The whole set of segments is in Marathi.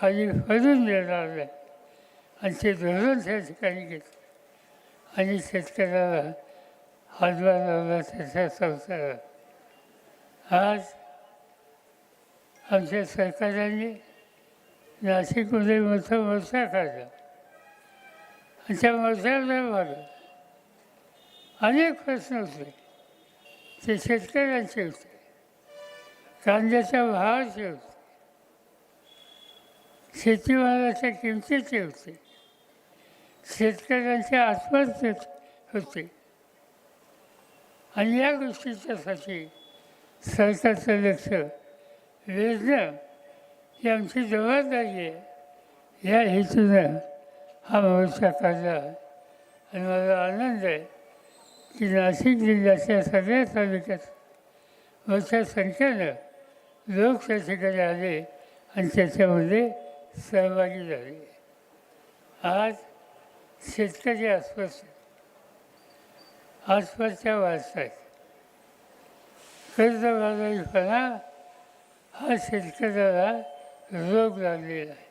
खाली फरून देणार नाही. आणि ते धरून त्या ठिकाणी घेतलं. आणि शेतकऱ्याला हातभार लावला त्याच्या संसारात आज आमच्या सरकारने नाशिकमध्ये मोठा मोर्चा काढला. आणि त्या मोर्चाला अनेक प्रश्न होते. ते शेतकऱ्यांचे होते. कांद्याच्या भावाचे होते. शेतीमालाच्या किमतीचे होते. शेतकऱ्यांच्या आत्महत्येत होते. आणि या गोष्टीच्यासाठी सरकारचं लक्ष वेधणं ही आमची जबाबदारी आहे. या हेतूनं हा मोर्चा काढला. आणि मला आनंद आहे की नाशिक जिल्ह्याच्या सगळ्या तालुक्यात मोठ्या संख्येनं लोक त्या ठिकाणी आले आणि त्याच्यामध्ये सहभागी झाले. आज शेतकरी आसपास आसपासच्या आत्महत्या कर्जबाजारीपणा हा शेतकऱ्याला रोग लागलेला आहे.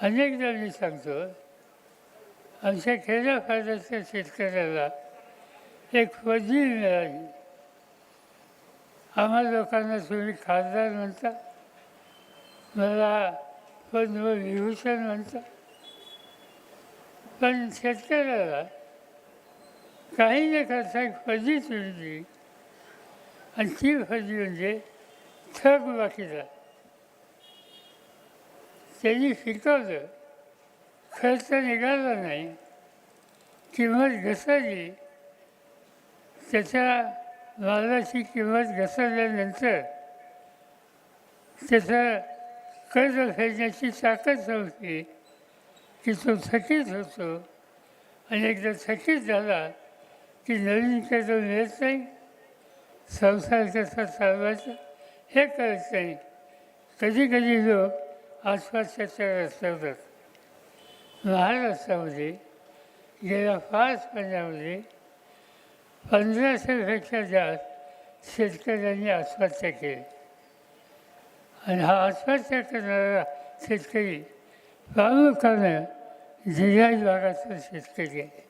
अनेकदा मी सांगतो आमच्या खेड्यापाड्याच्या शेतकऱ्याला एक पदवी मिळाली. आम्हा लोकांना तुम्ही खासदार म्हणता? मला पद्मविभूषण म्हणता पण शेतकऱ्याला काही न करता एक पदवी आणि ती फजी म्हणजे थक बाकीचा त्यांनी शिकवलं खर्च निघाला नाही. किंमत घसरली. त्याच्या मालाची किंमत घसरल्यानंतर त्याचं कर्ज फेडण्याची ताकद नव्हती की तो थकीत होतो. आणि एकदा थकीत झाला की नवीन कर्ज मिळत नाही. संसार कसा चालवायचा हे कळत नाही. कधी कधी लोक आसपासच्या रस्त्यावर महाराष्ट्रामध्ये गेल्या पाच महिन्यामध्ये पंधराशेपेक्षा जास्त शेतकऱ्यांनी आत्महत्या केली. आणि हा आत्महत्या करणारा शेतकरी प्रामुख्यानं जिल्हा विभागाचा शेतकरी आहे.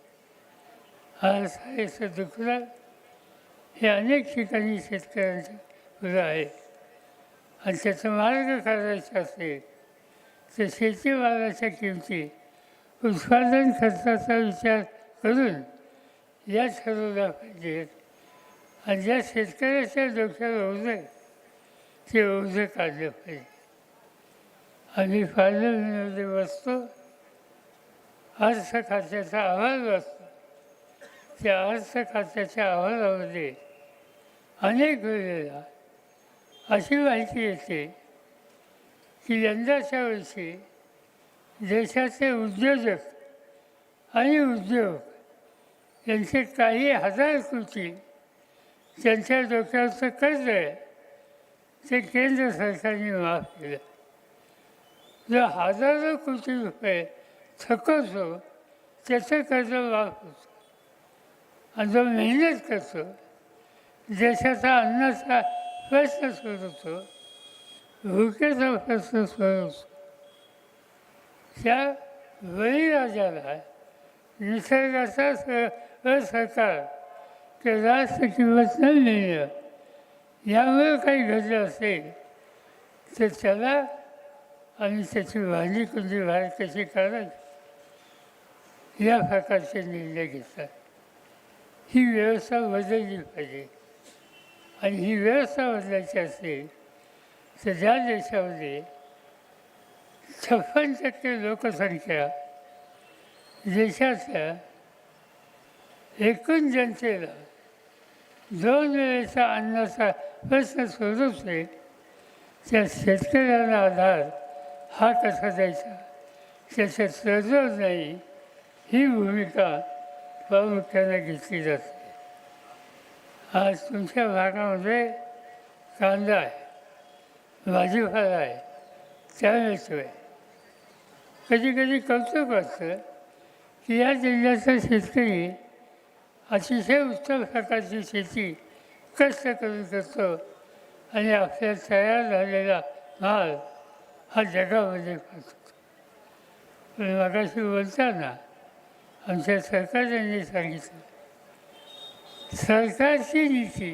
आज साहेबचं दुखणं हे अनेक ठिकाणी शेतकऱ्यांचं पुढं आहे. आणि त्याचा मार्ग काढायचा असेल तर शेतीमालाच्या किमती उत्पादन खर्चाचा विचार करून या ठरवल्या पाहिजेत. आणि ज्या शेतकऱ्याच्या डोक्यावर होऊ नये. ते ओझं काढलं पाहिजे. आम्ही पार्लमेंटमध्ये बसतो अर्थ खात्याचा अहवाल वाचतो त्या अर्थ खात्याच्या अहवालामध्ये अनेक वेळेला अशी माहिती येते की यंदाच्या वर्षी देशाचे उद्योजक आणि उद्योग यांचे काही हजार कृती त्यांच्या डोक्यावरचं कर्ज आहे. ते केंद्र सरकारने माफ केलं. जो हजारो कोटी रुपये थकवतो हो, त्याचं कर्ज माफ होतं. आणि जो मेहनत करतो देशाचा अन्नाचा प्रश्न सोडवतो भुकेचा प्रश्न सोडवतो. त्या बळीराजाला निसर्गाचा स ते की किंमत न मिळणं यामुळे काही घडलं असेल तर त्याला आणि त्याची भाजी कुंडी बाहेर कशी काढायची? या प्रकारचे निर्णय घेतात. ही व्यवस्था बदलली पाहिजे. आणि ही व्यवस्था बदलायची असेल तर ज्या देशामध्ये छप्पन टक्के लोकसंख्या देशाच्या एकूण जनतेला दोन वेळेचा अन्नाचा प्रश्न सोडवते त्या शेतकऱ्यांना आधार हा कसा द्यायचा? त्याचं तडजोड नाही ही भूमिका प्रामुख्याने घेतली जाते. आज तुमच्या भागामध्ये कांदा आहे भाजीपाला आहे त्यावेळेस आहे कधी कधी कौतुक असतं की या जिल्ह्याचा शेतकरी अतिशय उत्तम प्रकारची शेती कष्ट करीत. असतो आणि आपल्या तयार झालेला माल हा जगामध्ये पाहतो पण मगाशी बोलताना आमच्या सरकारने सांगितलं सरकारची नीती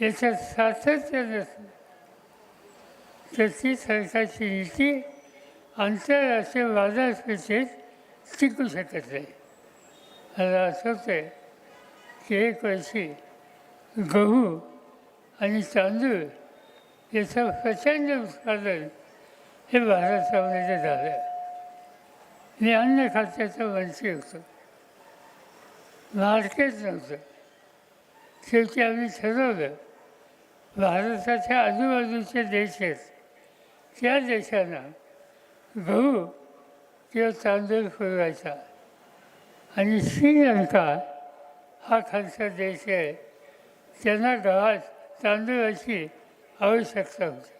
याच्यात सातत्य नसलं तर ती सरकारची नीती आंतरराष्ट्रीय बाजारपेठेत टिकू शकत नाही. मला असं होतं की एक वर्षी गहू आणि तांदूळ याचं प्रचंड उत्पादन हे भारतामध्ये झालं मी अन्न खात्याचं मंत्री होतो. मार्केट नव्हतं. शेवटी आम्ही ठरवलं भारताच्या आजूबाजूचे देश आहेत. त्या देशांना गहू किंवा तांदूळ पुरवायचा. आणि श्रीलंका हा खालचा देश आहे. त्यांना गव्हात तांदूळाची आवश्यकता होती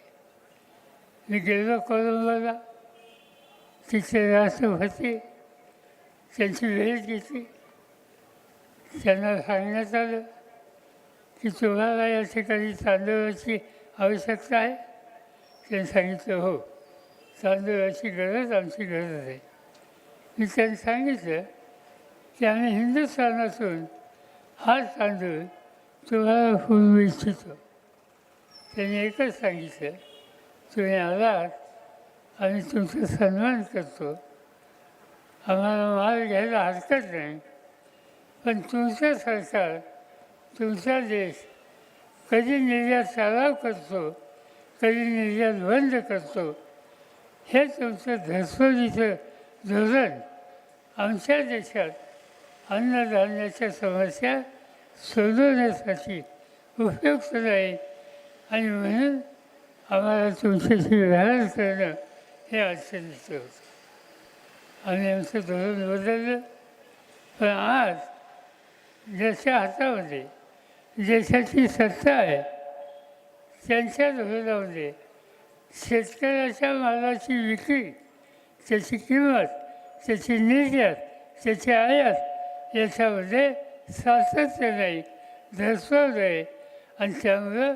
मी गेलो कोलंबोला. तिथे राष्ट्रपती त्यांची भेट घेतली. त्यांना सांगण्यात आलं की तुम्हाला या ठिकाणी तांदूळाची आवश्यकता आहे? त्यांनी सांगितलं हो तांदूळाची गरज आमची गरज आहे. मी त्यांनी सांगितलं की आम्ही हिंदुस्थानातून हा तांदूळ तुम्हाला पुरवू इच्छितो त्यांनी एकच सांगितलं तुम्ही आलात आम्ही तुमचा सन्मान करतो. आम्हाला माल घ्यायला हरकत नाही पण तुमचं सरकार तुमचा देश कधी निर्यात चालाव करतो कधी निर्यात बंद करतो हे तुमचं धरसोडीचं धोरण आमच्या देशात अन्नधान्याच्या समस्या सोडवण्यासाठी उपयुक्त नाही आणि म्हणून आम्हाला तुमच्याशी व्यवहार करणं हे अडचणीचं होतं आम्ही आमचं धोरण बदललं पण आज ज्याच्या हातामध्ये देशाची सत्ता आहे त्यांच्या धोरणामध्ये शेतकऱ्याच्या मालाची विक्री त्याची किंमत त्याची निर्यात त्याची आयात याच्यामध्ये सातत्य नाही धरसोड आहे आणि त्यामुळं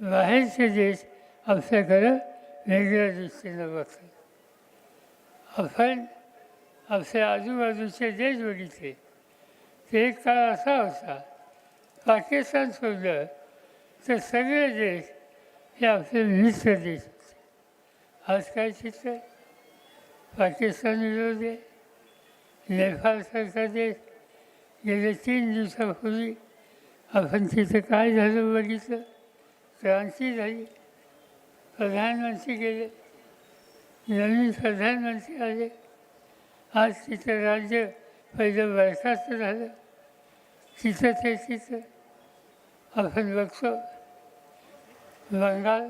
बाहेरचे देश आपल्याकडं वेगळ्या दृष्टीनं बघतात. आपण आपल्या आजूबाजूचे देश बघितले. ते एक काळ असा होता पाकिस्तान सोडलं तर सगळे देश हे आपले मित्र देश होते. आज काय चित्र? पाकिस्तान विरोधी नेपाळ नेपाळसारखा देश गेल्या तीन दिवसापूर्वी. आपण तिथं काय झालं बघितलं? क्रांती झाली. प्रधानमंत्री गेले. नवीन प्रधानमंत्री आले आज तिथं राज्य पहिलं बरखास्त झालं. तिथं ते तिथं. आपण बघतो. बंगाल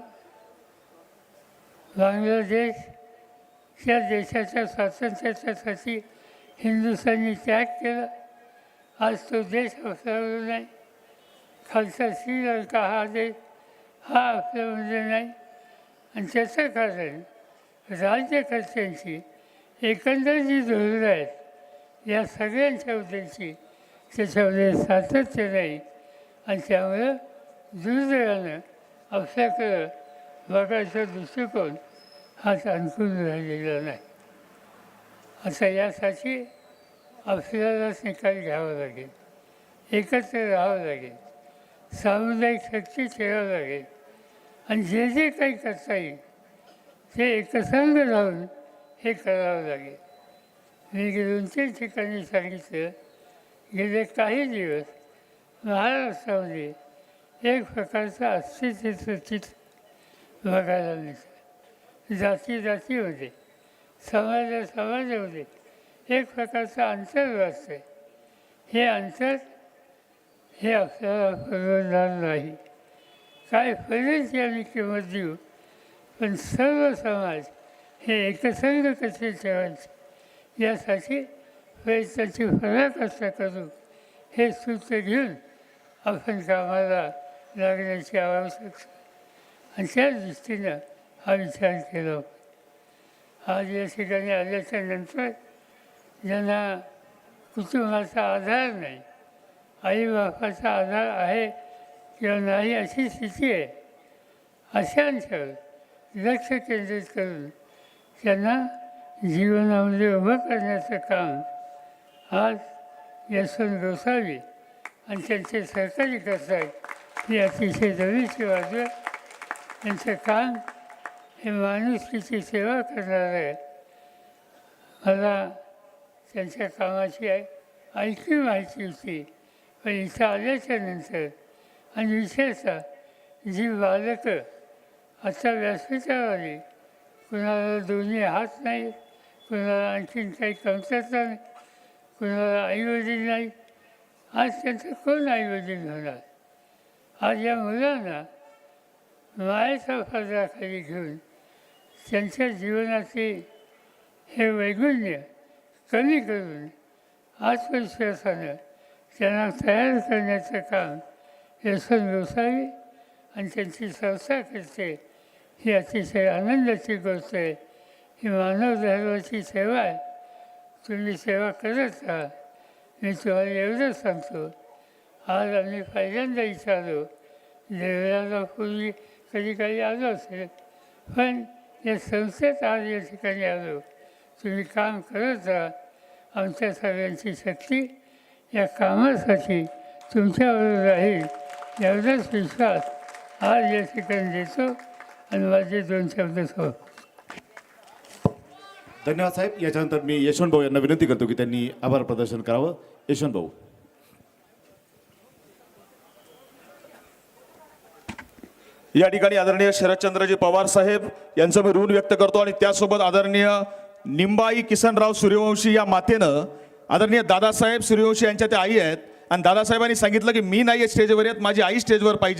बांगलादेश त्या देशाच्या स्वातंत्र्याच्यासाठी हिंदुस्थानी त्याग केला. आज तो देश आपल्यावर नाही खालचा श्रीलंका हा देश हा आपल्यामध्ये नाही आणि त्याचं कारण राज्यकर्त्यांची एकंदर जी धोरणं आहेत या सगळ्यांच्या सगळ्यांच्याबद्दलची त्याच्यामध्ये सातत्य नाही. आणि त्यामुळं दुर्दैवानं आपल्याकडं बघायचा दृष्टिकोन हाच अनुकूल राहिलेला नाही. आता यासाठी आपल्यालाच निकाल घ्यावा लागेल. एकत्र राहावं लागेल. सामुदायिक शक्ती ठेवावं लागेल. आणि जे जे काही करता येईल ते एकसंग राहून हे करावं लागेल. मी दोन तीन ठिकाणी सांगितलं. गेले काही दिवस महाराष्ट्रामध्ये एक प्रकारचं अस्तित्व बघायला मिळतं. जाती जातीमध्ये समाजा समाजामध्ये एक प्रकारचं अंतर वाचतं हे अंतर हे आपल्याला परवडणार नाही. काय फरक आम्ही किंमत देऊ पण सर्व समाज हे एकसंग कसे ठेवायचे? यासाठी प्रयत्नाची फरक असं करू हे सूत्र घेऊन आपण कामाला लागण्याची आवश्यकता. आणि त्या दृष्टीनं हा विचार केला आज या ठिकाणी आल्याच्यानंतर ज्यांना कुटुंबाचा आधार नाही आईबापाचा आधार आहे किंवा नाही अशी स्थिती आहे अशांचं लक्ष केंद्रित करून त्यांना जीवनामध्ये उभं करण्याचं काम आज यशवंत गोसावी आणि त्यांचे सहकारी करत आहेत ही अतिशय जवळची बाजू आहे त्यांचं काम हे माणुसकीची सेवा करणार आहे. मला त्यांच्या कामाची आणखी माहिती होती. पण इथं आल्याच्यानंतर आणि विशेषतः जी बालकं आता व्यासपीठावर आली कुणाला दोन्ही हात नाही कुणाला आणखीन काही कमतरता नाही कुणाला आईवडील नाही. आज त्यांचं कोण आईवडील होणार? आज या मुलांना मायाच्या फायदा घेऊन त्यांच्या जीवनाचे हे वैगुण्य कमी करून आत्मविश्वासानं त्यांना तयार करण्याचं काम व्यसन व्यवसायी आणि त्यांची संस्था करते ही अतिशय आनंदाची गोष्ट आहे. ही मानव धर्माची सेवा आहे. तुम्ही सेवा करत राहा. मी तुम्हाला एवढंच सांगतो. आज आम्ही पहिल्यांदा विचारलो देवळाला पूर्वी कधी काही आलो असेल? पण या संस्थेत आज या ठिकाणी आलो. तुम्ही काम करत राहा आमच्या सगळ्यांची शक्ती या कामासाठी तुमच्याबरोबर राहील एवढाच विश्वास आज या ठिकाणी देतो आणि माझे दोन शब्द सो धन्यवाद साहेब. याच्यानंतर मी यशवंत भाऊ यांना विनंती करतो की त्यांनी आभार प्रदर्शन करावं. यशवंत भाऊ. या ठिकाणी आदरणीय शरदचंद्रजी पवार साहेब यांचं मी ऋण व्यक्त करतो आणि त्यासोबत आदरणीय निंबाई किसनराव सूर्यवंशी या मातेनं आदरणीय दादासाहेब सूर्यवंशी यांच्या त्या आई आहेत. आणि दादासाहेबांनी सांगितलं की मी नाही स्टेजवर येत माझी आई स्टेजवर पाहिजे.